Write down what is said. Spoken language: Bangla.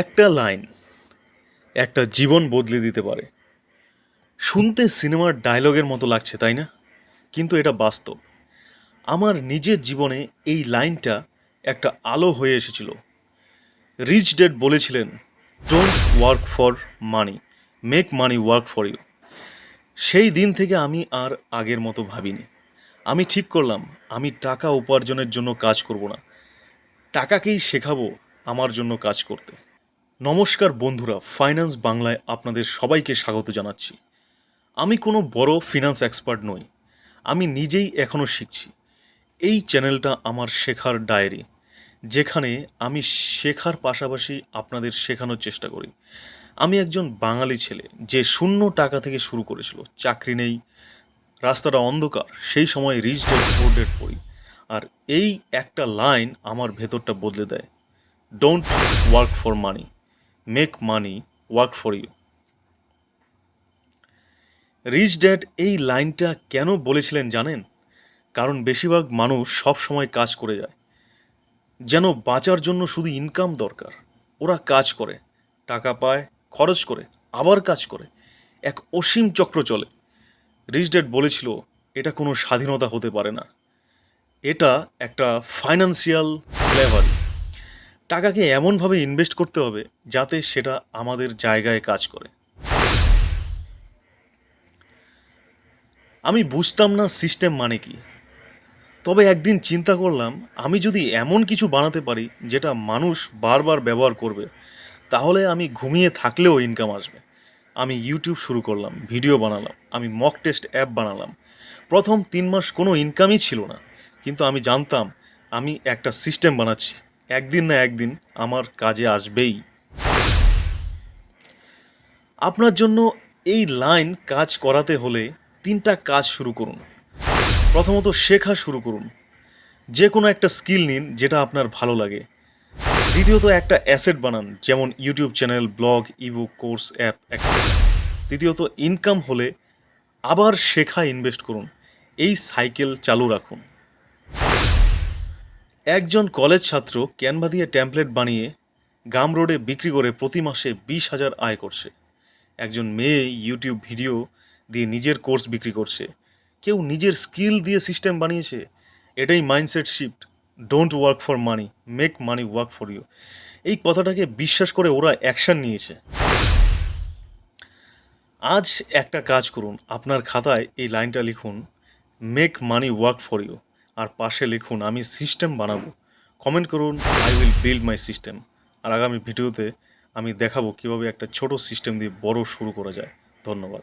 একটা লাইন, একটা জীবন বদলে দিতে পারে। শুনতে সিনেমার ডায়লগের মতো লাগছে, তাই না? কিন্তু এটা বাস্তব। আমার নিজের জীবনে এই লাইনটা একটা আলো হয়ে এসেছিল। রিচ ডেড বলেছিলেন don't work for money make money work for you সেই দিন থেকে আমি আর আগের মতো ভাবিনি। আমি ঠিক করলাম, আমি টাকা উপার্জনের জন্য কাজ করব না। টাকাকেই শেখাবো আমার জন্য কাজ করতে। নমস্কার বন্ধুরা ফাইন্যান্স বাংলায় আপনাদের সবাইকে স্বাগত জানাচ্ছি। আমি কোনো বড় ফিনান্স এক্সপার্ট নই, আমি নিজেই এখনও শিখছি। এই চ্যানেলটা আমার শেখার ডায়েরি যেখানে আমি শেখার পাশাপাশি আপনাদের শেখানোর চেষ্টা করি। আমি একজন বাঙালি ছেলে, যে শূন্য টাকা থেকে শুরু করেছিল, চাকরি নেই, রাস্তাটা অন্ধকার, সেই সময় রিচ ডেট ফোর ডেট পড়ি, আর এই একটা লাইন আমার ভেতরটা বদলে দেয় don't work for money make money work for you rich dad এই লাইনটা কেন বলেছিলেন জানেন? কারণ বেশিরভাগ মানুষ সব সময় কাজ করে যায়। যেন বাঁচার জন্য শুধু ইনকাম দরকার। ওরা কাজ করে, টাকা পায়, খরচ করে, আবার কাজ করে। এক অসীম চক্র চলে। রিচ ড্যাড বলেছিল, এটা কোনো স্বাধীনতা হতে পারে না। এটা একটা ফাইন্যান্সিয়াল স্লেভারি টাকাকে এমনভাবে ইনভেস্ট করতে হবে যাতে সেটা আমাদের জায়গায় কাজ করে। আমি বুঝতাম না সিস্টেম মানে কি। তবে একদিন চিন্তা করলাম, আমি যদি এমন কিছু বানাতে পারি যেটা মানুষ বারবার ব্যবহার করবে, তাহলে আমি ঘুমিয়ে থাকলেও ইনকাম আসবে। আমি ইউটিউব শুরু করলাম ভিডিও বানালাম, আমি মক টেস্ট অ্যাপ বানালাম। প্রথম তিন মাস কোনো ইনকামই ছিল না, কিন্তু আমি জানতাম আমি একটা সিস্টেম বানাচ্ছি। একদিন না একদিন আমার কাজে আসবেই। আপনার জন্য এই লাইন কাজ করাতে হলে তিনটা কাজ শুরু করুন। প্রথমত শেখা শুরু করুন। যে কোনো একটা স্কিল নিন যেটা আপনার ভালো লাগে। দ্বিতীয়ত একটা অ্যাসেট বানান, যেমন YouTube channel, blog, ebook, course, app তৃতীয়ত ইনকাম হলে আবার শেখা ইনভেস্ট করুন। এই সাইকেল চালু রাখুন। একজন কলেজ ছাত্র ক্যানভা দিয়ে ট্যাম্পলেট বানিয়ে গাম রোডে বিক্রি করে প্রতি মাসে বিশ হাজার আয় করছে। একজন মেয়ে ইউটিউব ভিডিও দিয়ে নিজের কোর্স বিক্রি করছে। কেউ নিজের স্কিল দিয়ে সিস্টেম বানিয়েছে? এটাই mindset shift. Don't work for money make money work for you এই কথাটাকে বিশ্বাস করে ওরা অ্যাকশন নিয়েছে। আজ একটা কাজ করুন। আপনার খাতায় এই লাইনটা লিখুন make money work for you আর পাশে লিখুন, আমি সিস্টেম বানাবো। কমেন্ট করুন I will build my system আর আগামী ভিডিওতে আমি দেখাবো কীভাবে একটা ছোট সিস্টেম দিয়ে বড় শুরু করা যায়। ধন্যবাদ।